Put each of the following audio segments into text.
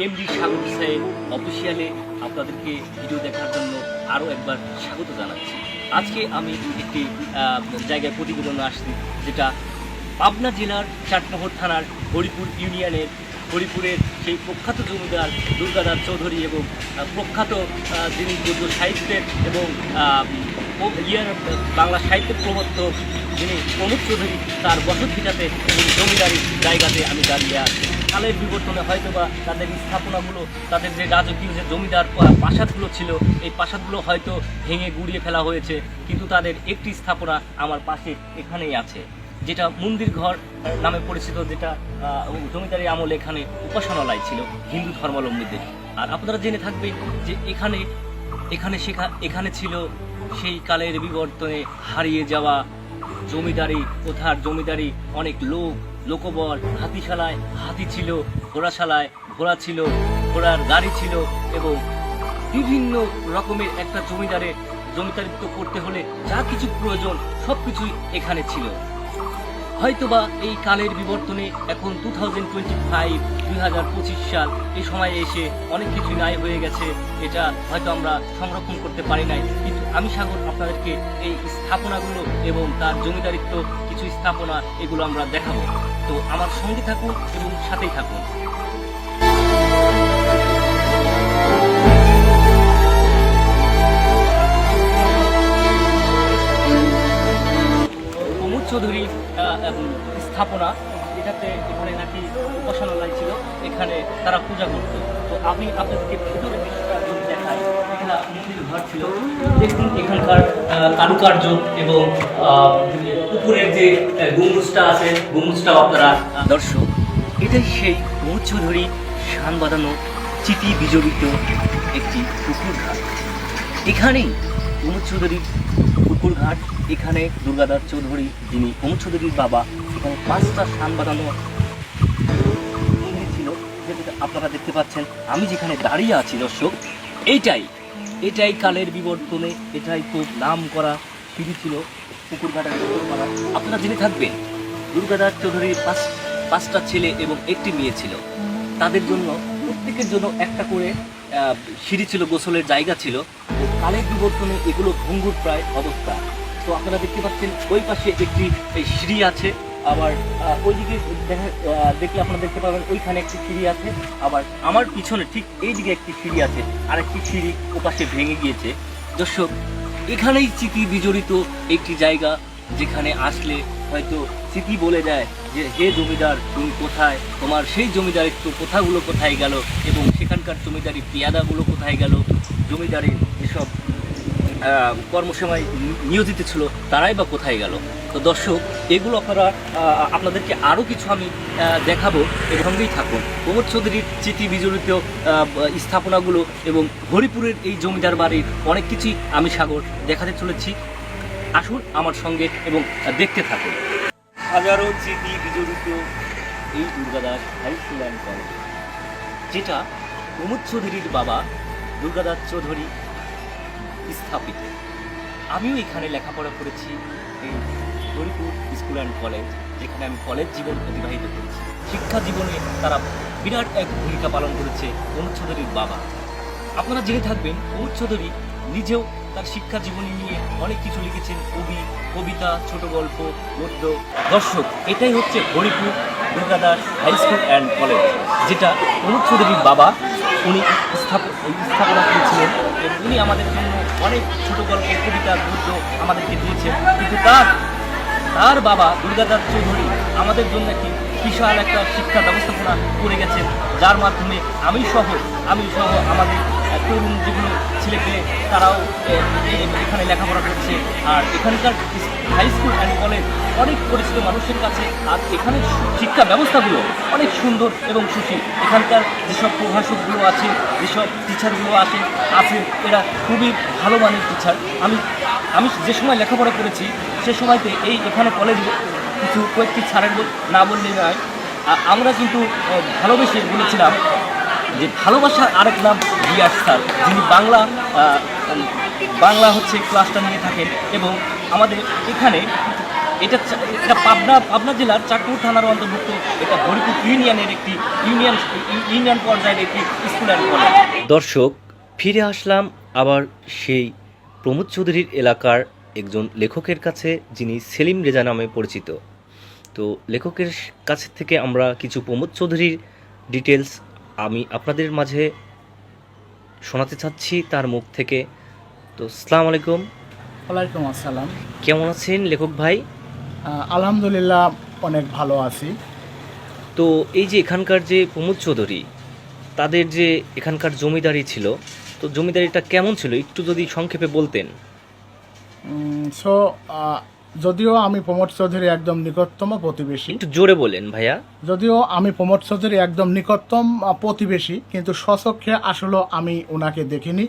MD সাগর হুসাইন অফিসিয়ালে আপনাদেরকে video দেখার জন্য আরও একবার স্বাগত জানাচ্ছি। আজকে আমি একটি জায়গায় প্রতিবেদন আসছি, যেটা পাবনা জেলার চাটমোহর থানার হরিপুর ইউনিয়নের হরিপুরের সেই প্রখ্যাত জমিদার দুর্গাদাস চৌধুরী এবং প্রখ্যাত যিনি গদ্য সাহিত্যের এবং ইয়ার বাংলা সাহিত্যের প্রবর্তক যিনি প্রমোদ চৌধুরী, তার বসতভিটাতে জমিদারি জায়গাতে আমি দাঁড়িয়ে আছি। কালের বিবর্তনে হয়তো বা তাদের স্থাপনাগুলো, তাদের যে রাজকীয় যে জমিদার প্রাসাদগুলো ছিল, এই প্রাসাদগুলো হয়তো ভেঙে গুড়িয়ে ফেলা হয়েছে, কিন্তু তাদের একটি স্থাপনা আমার পাশে এখানেই আছে, যেটা মন্দির ঘর নামে পরিচিত, যেটা জমিদারি আমলে এখানে উপাসনালয় ছিল, হিন্দু ধর্মাবলম্বীদের। আর আপনারা জেনে থাকবেন যে এখানে এখানে শেখা, এখানে ছিল সেই কালের বিবর্তনে হারিয়ে যাওয়া জমিদারি, কোথার জমিদারি, অনেক লোক লোকবল হাতিশালায় হাতি ছিল, ঘোড়াশালায় ঘোড়া ছিল, ঘোড়ার গাড়ি ছিল এবং বিভিন্ন রকমের একটা জমিদারে জমিদারিত্ব করতে হলে যা কিছু প্রয়োজন সব কিছুই এখানে ছিল। হয়তোবা এই কালের বিবর্তনে এখন টু থাউজেন্ড টোয়েন্টি ফাইভ দুই হাজার পঁচিশ সাল এই সময়ে এসে অনেক কিছু নাই হয়ে গেছে, এটা হয়তো আমরা সংরক্ষণ করতে পারি নাই, কিন্তু আমি সাগর, আপনাদেরকে এই স্থাপনাগুলো এবং তার জমিদারিত্ব কিছু স্থাপনা এগুলো আমরা দেখাবো। তো আমার সঙ্গে থাকুন এবং সাথেই থাকুন। প্রমোদ চৌধুরী স্থাপনা, এটাতে এখানে নাকি উপাসনালয় ছিল, এখানে তারা পূজা করতো। তো আমি আপনাদেরকে ভিতরে দেখুন এখানকার কারুকার্য এবং উপরের যে আহ, গম্বুজটা আছে গম্বুজটাও আপনারা দর্শক এটাই সেই প্রমোদ চৌধুরী শান বাঁধানো চিতি বিজড়িত একটি পুকুর ঘাট। এখানেই প্রমোদ চৌধুরীর পুকুর ঘাট এখানে দুর্গাদাস চৌধুরী যিনি প্রমোদ চৌধুরীর বাবা এখানে পাঁচটা সান বাঁধানো ছিল যেটা আপনারা দেখতে পাচ্ছেন। আমি যেখানে দাঁড়িয়ে আছি দর্শক এইটাই এটাই কালের বিবর্তনে, এটাই খুব নাম করা সিঁড়ি ছিল পুকুর ঘাটের পুকুরপাড়া আপনারা জেনে থাকবেন দুর্গাদাস চৌধুরীর পাঁচ, পাঁচটা ছেলে এবং একটি মেয়ে ছিল। তাদের জন্য, প্রত্যেকের জন্য একটা করে সিঁড়ি ছিল, গোসলের জায়গা ছিল। কালের বিবর্তনে এগুলো ভঙ্গুর প্রায় অবস্থা। তো আপনারা দেখতে পাচ্ছেন, ওই পাশে একটি সিঁড়ি আছে। আবার ওইদিকে দেখা দেখলে আপনারা দেখতে পাবেন ওইখানে একটি সিঁড়ি আছে, আবার আমার পিছনে ঠিক এই দিকে একটি সিঁড়ি আছে আর একটি সিঁড়ি ওপাশে ভেঙে গিয়েছে। দর্শক, এখানেই স্মৃতি বিজড়িত একটি জায়গা যেখানে আসলে হয়তো স্মৃতি বলে যায় যে, হে জমিদার, তুমি কোথায়? তোমার সেই জমিদারিত্ব কোথাগুলো কোথায় গেল? এবং সেখানকার জমিদারি পেয়াদাগুলো কোথায় গেল? জমিদারির যেসব কর্মসময় নিয়োজিত ছিল, তারাই বা কোথায় গেল? তো দর্শক, এগুলো আপনারা আপনাদেরকে আরও কিছু আমি দেখাবো এর সঙ্গেই থাকুন। প্রমোদ চৌধুরীর চিঠি বিজড়িত স্থাপনাগুলো এবং হরিপুরের এই জমিদার বাড়ির অনেক কিছুই আমি সাগর দেখাতে চলেছি। আসুন আমার সঙ্গে এবং দেখতে থাকুন। হাজারো স্মৃতি বিজড়িত এই Durgadas high school and college. যেটা প্রমোদ চৌধুরীর বাবা দুর্গাদাস চৌধুরী স্থাপিত। আমিও এখানে লেখাপড়া করেছি এই হরিপুর স্কুল অ্যান্ড কলেজ, যেখানে আমি কলেজ জীবন অতিবাহিত করেছি। শিক্ষা জীবনে তারা বিরাট এক ভূমিকা পালন করেছে প্রমোদ চৌধুরীর বাবা। আপনারা জেনে থাকবেন প্রমোদ চৌধুরী নিজেও তার শিক্ষা জীবনী নিয়ে অনেক কিছু লিখেছেন, কবি, কবিতা, ছোট গল্প গদ্য দর্শক। এটাই হচ্ছে Haripur Durgadas high school and college, যেটা প্রমোদ চৌধুরীর বাবা উনি স্থাপ- স্থাপনা করেছিলেন উনি আমাদের জন্য অনেক ছোট গল্প কবিতা গদ্য আমাদেরকে দিয়েছেন। কিন্তু তার তার বাবা দুর্গাদাস চৌধুরী আমাদের জন্য একটি বিশাল একটা শিক্ষা ব্যবস্থাপনা করে গেছেন। যার মাধ্যমে আমি সহ আমি সহ আমাদের তরুণ যেগুলো ছেলেপেলে তারাও এখানে লেখাপড়া করছে। আর এখানকার হাই স্কুল অ্যান্ড কলেজ অনেক পরিচিত মানুষের কাছে আর এখানে শিক্ষা ব্যবস্থাগুলো অনেক সুন্দর এবং সুশীল। এখানকার যেসব প্রভাষকগুলো আছে, যেসব টিচারগুলো আছে আছেন এরা খুবই ভালো মানের টিচার আমি আমি যে সময় লেখাপড়া করেছি, সে সময়তে এই এখানে কলেজ কিছু কয়েকটি ছাড়ের না বললে নয়। আমরা কিন্তু ভালোবেসে বলেছিলাম যে ভালোবাসার আরেক নাম রিয়াজ স্যার, যিনি বাংলা বাংলা হচ্ছে ক্লাসটা নিয়ে থাকেন এবং আমাদের এখানে এটা এটা পাবনা পাবনা জেলার চাঁদপুর থানার অন্তর্ভুক্ত এটা হরিপুর ইউনিয়নের একটি ইউনিয়ন ইউনিয়ন পর্যায়ের একটি স্কুল দর্শক, ফিরে আসলাম আবার সেই প্রমোদ চৌধুরীর এলাকার একজন লেখকের কাছে, যিনি সেলিম রেজা নামে পরিচিত। তো লেখকের কাছ থেকে আমরা কিছু প্রমোদ চৌধুরীর ডিটেলস আমি আপনাদের মাঝে শোনাতে চাচ্ছি তার মুখ থেকে। তো সালাম আলাইকুম। ওয়ালাইকুম আসসালাম। কেমন আছেন লেখক ভাই? আলহামদুলিল্লাহ অনেক ভালো আছি। তো এই যে এখানকার যে প্রমোদ চৌধুরী তাদের যে এখানকার জমিদারি ছিল তো জমিদারিটা কেমন ছিল? একটু যদি সংক্ষেপে বলতেন। সো যদিও আমি প্রমোদ চৌধুরী একদম নিকটতম প্রতিবেশী। একটু জোরে বলেন ভাইয়া। যদিও আমি প্রমোদ চৌধুরী একদম নিকটতম প্রতিবেশী কিন্তু স্বচক্ষে আসলে আমি ওনাকে দেখিনি।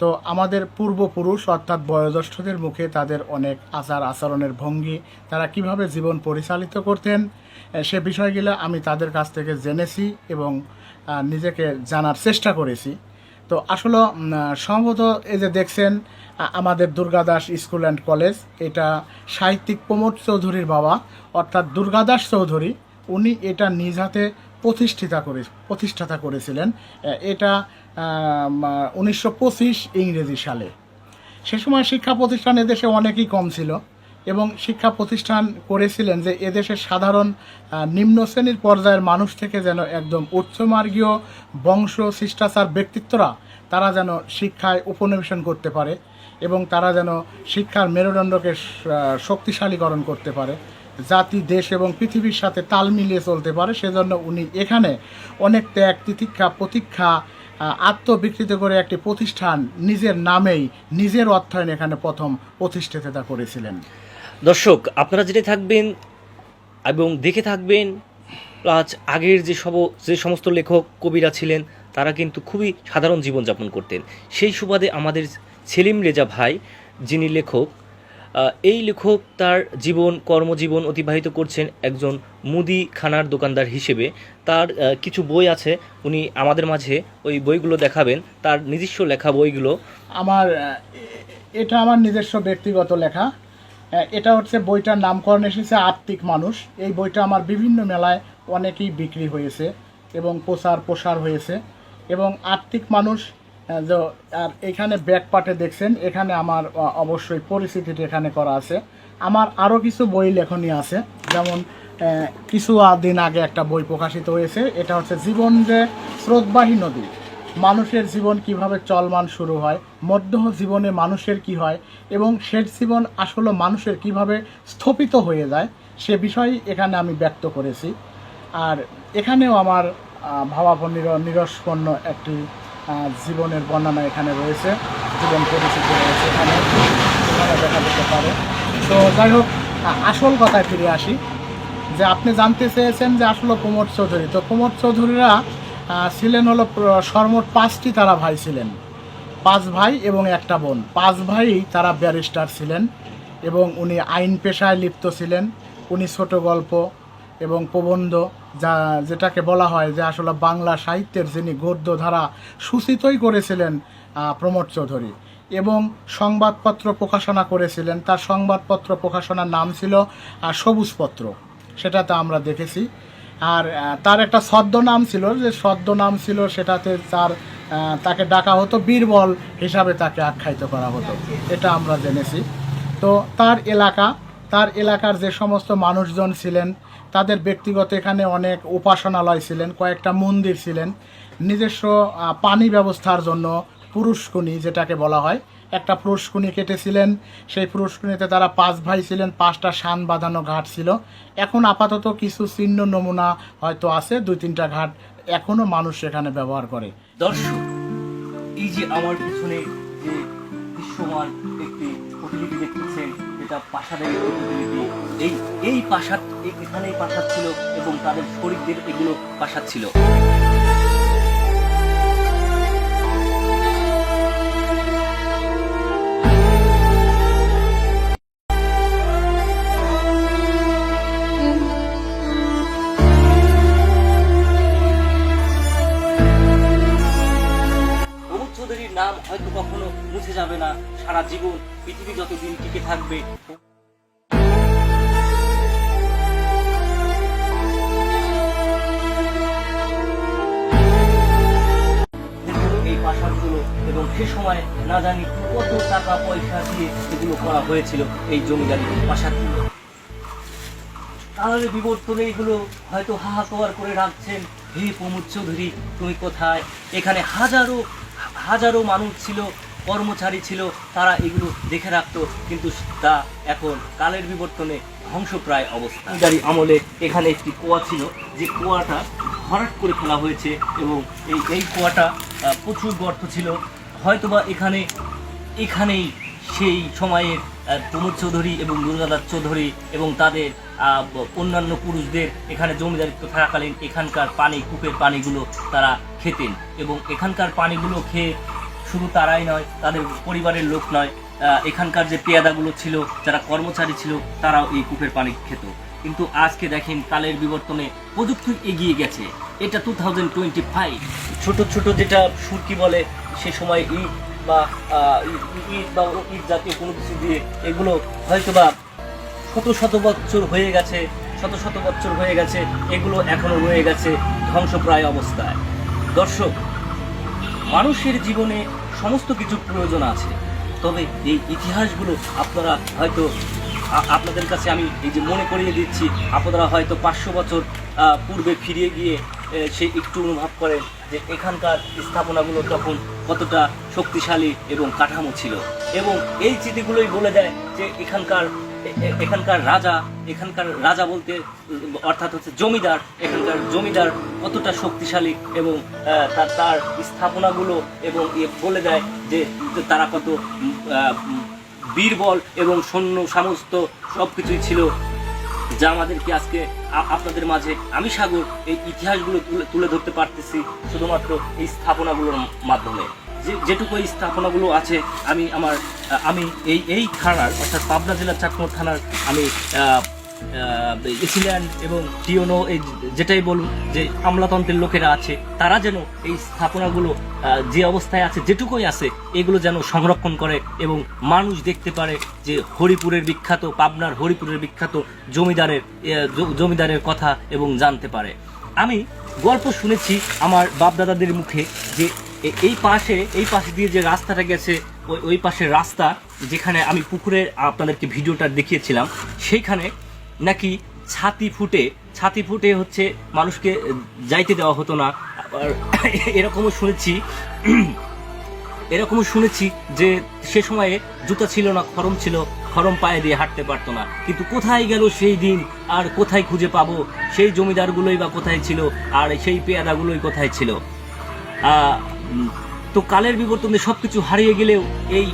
তো আমাদের পূর্বপুরুষ অর্থাৎ বয়োজ্যেষ্ঠদের মুখে তাদের অনেক আচার আচরণের ভঙ্গি তারা কীভাবে জীবন পরিচালিত করতেন সে বিষয়গুলো আমি তাদের কাছ থেকে জেনেছি এবং নিজেকে জানার চেষ্টা করেছি। তো আসলে সম্ভবত এই যে দেখছেন আমাদের দুর্গাদাস স্কুল অ্যান্ড কলেজ। এটা সাহিত্যিক প্রমোদ চৌধুরীর বাবা, অর্থাৎ দুর্গাদাস চৌধুরী, উনি এটা নিজ হাতে প্রতিষ্ঠিতা করে, প্রতিষ্ঠাতা করেছিলেন। এটা উনিশশো পঁচিশ ইংরেজি সালে। সে সময় শিক্ষা প্রতিষ্ঠান এদেশে অনেকই কম ছিল এবং শিক্ষা প্রতিষ্ঠান করেছিলেন যে এদেশের সাধারণ নিম্ন শ্রেণির পর্যায়ের মানুষ থেকে যেন একদম উচ্চমার্গীয় বংশ, শিষ্টাচার, ব্যক্তিত্বরা তারা যেন শিক্ষায় উপনিবেশন করতে পারে। এবং তারা যেন শিক্ষার মেরুদণ্ডকে শক্তিশালীকরণ করতে পারে, জাতি, দেশ এবং পৃথিবীর সাথে তাল মিলিয়ে চলতে পারে, সেজন্য উনি এখানে অনেক ত্যাগ, তিতিক্ষা, প্রতীক্ষা আত্মবিকৃত করে একটি প্রতিষ্ঠান নিজের নামেই, নিজের অর্থায়ন এখানে প্রথম প্রতিষ্ঠিতা করেছিলেন। দর্শক, আপনারা জেনে থাকবেন এবং দেখে থাকবেন, প্লাস আগের যে সব, যে সমস্ত লেখক, কবিরা ছিলেন, তারা কিন্তু খুবই সাধারণ জীবনযাপন করতেন। সেই সুবাদে আমাদের সেলিম রেজা ভাই, যিনি লেখক এই লেখক তার জীবন, কর্মজীবন অতিবাহিত করছেন একজন মুদি খানার দোকানদার হিসেবে। তার কিছু বই আছে, উনি আমাদের মাঝে ওই বইগুলো দেখাবেন। তার নিজস্ব লেখা বইগুলো। আমার এটা আমার নিজস্ব ব্যক্তিগত লেখা। এটা হচ্ছে বইটার নামকরণ এসেছে আত্মিক মানুষ। এই বইটা আমার বিভিন্ন মেলায় অনেকেই বিক্রি হয়েছে এবং প্রচার প্রসার হয়েছে। এবং আত্মিক মানুষ যে- আর এখানে ব্যাক পার্টে দেখছেন এখানে আমার অবশ্যই পরিচিতিটা এখানে করা আছে। আমার আরও কিছু বই লেখনী আছে যেমন কিছু দিন আগে একটা বই প্রকাশিত হয়েছে এটা হচ্ছে জীবন যে স্রোতবাহী নদী মানুষের জীবন কীভাবে চলমান শুরু হয় মধ্য জীবনে মানুষের কি হয় এবং শেষ জীবন আসলে মানুষের কীভাবে স্থপিত হয়ে যায় সে বিষয় এখানে আমি ব্যক্ত করেছি। আর এখানেও আমার আহ, ভাবাপন্ন নিরস্পন্ন একটি জীবনের বর্ণনা এখানে রয়েছে, জীবন পরিচিতি রয়েছে এখানে দেখা যেতে পারে। তো যাই হোক আসল কথায় ফিরে আসি, যে আপনি জানতে চেয়েছেন যে আসলে কুমোর চৌধুরী। তো প্রমোদ চৌধুরীরা ছিলেন হলো সর্বমোট পাঁচটি তারা ভাই ছিলেন। পাঁচ ভাই এবং একটা বোন। পাঁচ ভাই তারা ব্যারিস্টার ছিলেন এবং উনি আইন পেশায় লিপ্ত ছিলেন। উনি ছোট গল্প এবং প্রবন্ধ যা যেটাকে বলা হয় যে আসলে বাংলা সাহিত্যের যিনি গদ্য ধারা সূচিতই করেছিলেন প্রমোদ চৌধুরী। এবং সংবাদপত্র প্রকাশনা করেছিলেন, তার সংবাদপত্র প্রকাশনার নাম ছিল সবুজপত্র। সেটাতে আমরা দেখেছি। আর তার একটা ছদ্ম নাম ছিল, যে ছদ্ম নাম ছিল সেটাতে তার তাকে ডাকা হতো বীরবল হিসাবে তাকে আখ্যায়িত করা হতো। এটা আমরা জেনেছি। তো তার এলাকা, তার এলাকার যে সমস্ত মানুষজন ছিলেন তাদের ব্যক্তিগত এখানে অনেক উপাসনালয় ছিলেন, কয়েকটা মন্দির ছিলেন। নিজস্ব পানি ব্যবস্থার জন্য পুরুষকুনি যেটাকে বলা হয়, একটা পুরুষকুনি কেটেছিলেন। সেই পুরুষকুনিতে তারা পাঁচ ভাই ছিলেন, পাঁচটা শান বাঁধানো ঘাট ছিল। এখন আপাতত কিছু চিহ্ন নমুনা হয়তো আছে, দুই তিনটা ঘাট এখনও মানুষ সেখানে ব্যবহার করে। দর্শক, এই যে আমার পিছনে যে দৃশ্যমান একটি প্রতিলিপি দেখতেছেন যেটা প্রাসাদের এই এই প্রাসাদ এখানে প্রাসাদ ছিল এবং তাদের শরীরদের এগুলো প্রাসাদ ছিল। নাম হয়তো কখনো মুছে যাবে না। সারা জীবন পৃথিবী যতদিন টিকে থাকবে। এবং সে সময় না জানি কত টাকা পয়সা দিয়ে এগুলো করা হয়েছিল এই জমিদারি প্রাসাদগুলো তাহলে বিবর্তনে এগুলো হয়তো হাহাকার করে রাখছেন হে প্রমোদ চৌধুরী, তুমি কোথায়? এখানে হাজারো হাজারো মানুষ ছিল, কর্মচারী ছিল, তারা এগুলো দেখে রাখতো, কিন্তু তা এখন কালের বিবর্তনে ধ্বংসপ্রায় অবস্থা। আমলে এখানে একটি কুয়া ছিল, যে কুয়াটা হঠাৎ করে ফেলা হয়েছে এবং এই এই কুয়াটা প্রচুর গর্ত ছিল। হয়তোবা এখানে, এখানেই সেই সময়ের প্রমোদ চৌধুরী এবং দুর্গাদাস চৌধুরী এবং তাদের অন্যান্য পুরুষদের এখানে জমিদারিত্ব থাকাকালীন এখানকার পানি, কূপের পানিগুলো তারা খেতেন। এবং এখানকার পানিগুলো খেয়ে শুধু তারাই নয়, তাদের পরিবারের লোক নয় এখানকার যে পেয়াদাগুলো ছিল, যারা কর্মচারী ছিল, তারাও এই কূপের পানি খেত। কিন্তু আজকে দেখেন কালের বিবর্তনে প্রযুক্তি এগিয়ে গেছে। এটা টু থাউজেন্ড টোয়েন্টি ফাইভ ছোট ছোট যেটা সুরকি বলে, সে সময় ইট বা ইট বা ইট জাতীয় কোনো কিছু দিয়ে এগুলো হয়তো বা শত শত বছর হয়ে গেছে, শত শত বছর হয়ে গেছে, এগুলো এখনও রয়ে গেছে ধ্বংসপ্রায় অবস্থায়। দর্শক, মানুষের জীবনে সমস্ত কিছু প্রয়োজন আছে, তবে এই ইতিহাসগুলো আপনারা হয়তো আপনাদের কাছে আমি এই যে মনে করিয়ে দিচ্ছি, আপনারা হয়তো পাঁচশো বছর পূর্বে ফিরিয়ে গিয়ে সে একটু অনুভব করেন। যে এখানকার স্থাপনাগুলো তখন কতটা শক্তিশালী এবং কাঠামো ছিল। এবং এই চিঠিগুলোই বলে দেয় যে এখানকার এখানকার রাজা এখানকার রাজা বলতে, অর্থাৎ হচ্ছে জমিদার, এখানকার জমিদার কতটা শক্তিশালী এবং তার তার স্থাপনাগুলো এবং এ বলে দেয় যে তারা কত বীরবল এবং সৈন্য, সমস্ত সব কিছুই ছিল যা আমাদেরকে আজকে আপনাদের মাঝে আমি সাগর এই ইতিহাসগুলো তুলে তুলে ধরতে পারতেছি শুধুমাত্র এই স্থাপনাগুলোর মাধ্যমে। যে যেটুকু এই স্থাপনাগুলো আছে, আমি আমার আমি এই এই থানার, অর্থাৎ পাবনা জেলার চাকমোর থানার, আমি এসিল্যান্ড এবং টিওনো এই যেটাই বলুন যে আমলাতন্ত্রের লোকেরা আছে, তারা যেন এই স্থাপনাগুলো যে অবস্থায় আছে, যেটুকুই আছে, এগুলো যেন সংরক্ষণ করে এবং মানুষ দেখতে পারে যে হরিপুরের বিখ্যাত, পাবনার হরিপুরের বিখ্যাত জমিদারের জমিদারের কথা এবং জানতে পারে। আমি গল্প শুনেছি আমার বাপদাদাদের মুখে যে এই পাশে এই পাশে দিয়ে যে রাস্তাটা গেছে, ওই ওই পাশের রাস্তা যেখানে আমি পুকুরে আপনাদেরকে ভিডিওটা দেখিয়েছিলাম, সেইখানে নাকি ছাতি ফুটে ছাতি ফুটে হচ্ছে মানুষকে যাইতে দেওয়া হতো না। এরকমও শুনেছি এরকমও শুনেছি যে সে সময়ে জুতা ছিল না, খরম ছিল, খরম পায়ে দিয়ে হাঁটতে পারতো না। কিন্তু কোথায় গেল সেই দিন? আর কোথায় খুঁজে পাবো? সেই জমিদারগুলোই বা কোথায় ছিল? আর সেই পেয়াদাগুলোই কোথায় ছিল? তো কালের বিবর্তনে সব কিছু হারিয়ে গেলেও এই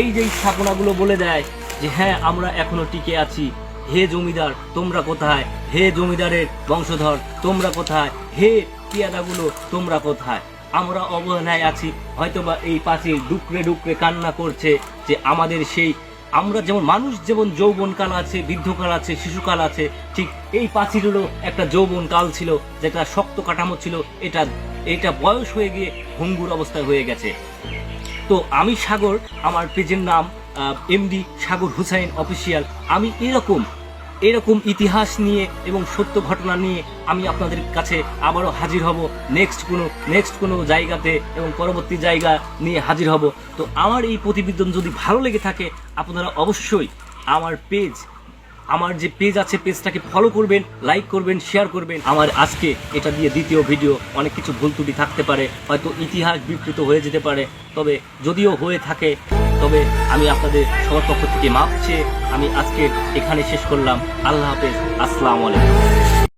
এই যে স্থাপনাগুলো বলে দেয় যে হ্যাঁ আমরা এখনও টিকে আছি। হে জমিদার, তোমরা কোথায়? হে জমিদারের বংশধর, তোমরা কোথায়? হে পিয়াদাগুলো, তোমরা কোথায়? আমরা অবহেলায় আছি, হয়তোবা এই পাঁচিল ডুকরে ডুকরে কান্না করছে যে আমাদের সেই, আমরা যেমন মানুষ যেমন যৌবনকাল আছে, বৃদ্ধকাল আছে, শিশুকাল আছে, ঠিক এই পাঁচিলেরও একটা যৌবনকাল ছিল, যেটা শক্ত কাঠামো ছিল, এটা এটা বয়স হয়ে গিয়ে ভঙ্গুর অবস্থায় হয়ে গেছে। তো আমি সাগর, আমার পেজের নাম এমডি সাগর হুসাইন অফিসিয়াল আমি এরকম এরকম ইতিহাস নিয়ে এবং সত্য ঘটনা নিয়ে আমি আপনাদের কাছে আবারও হাজির হব নেক্সট কোনো নেক্সট কোনো জায়গাতে এবং পরবর্তী জায়গা নিয়ে হাজির হব। তো আমার এই প্রতিবেদন যদি ভালো লেগে থাকে, আপনারা অবশ্যই আমার পেজ আমার যে পেজ আছে পেজটাকে ফলো করবেন লাইক করবেন শেয়ার করবেন। আমার আজকে এটা দিয়ে দ্বিতীয় ভিডিও অনেক কিছু ভুল ত্রুটি থাকতে পারে, হয়তো ইতিহাস বিকৃত হয়ে যেতে পারে, তবে যদিও হয়ে থাকে তবে আমি আপনাদের সবার পক্ষ থেকে মাপ চেয়ে আমি আজকে এখানে শেষ করলাম। আল্লাহ হাফেজ। আসসালামু আলাইকুম।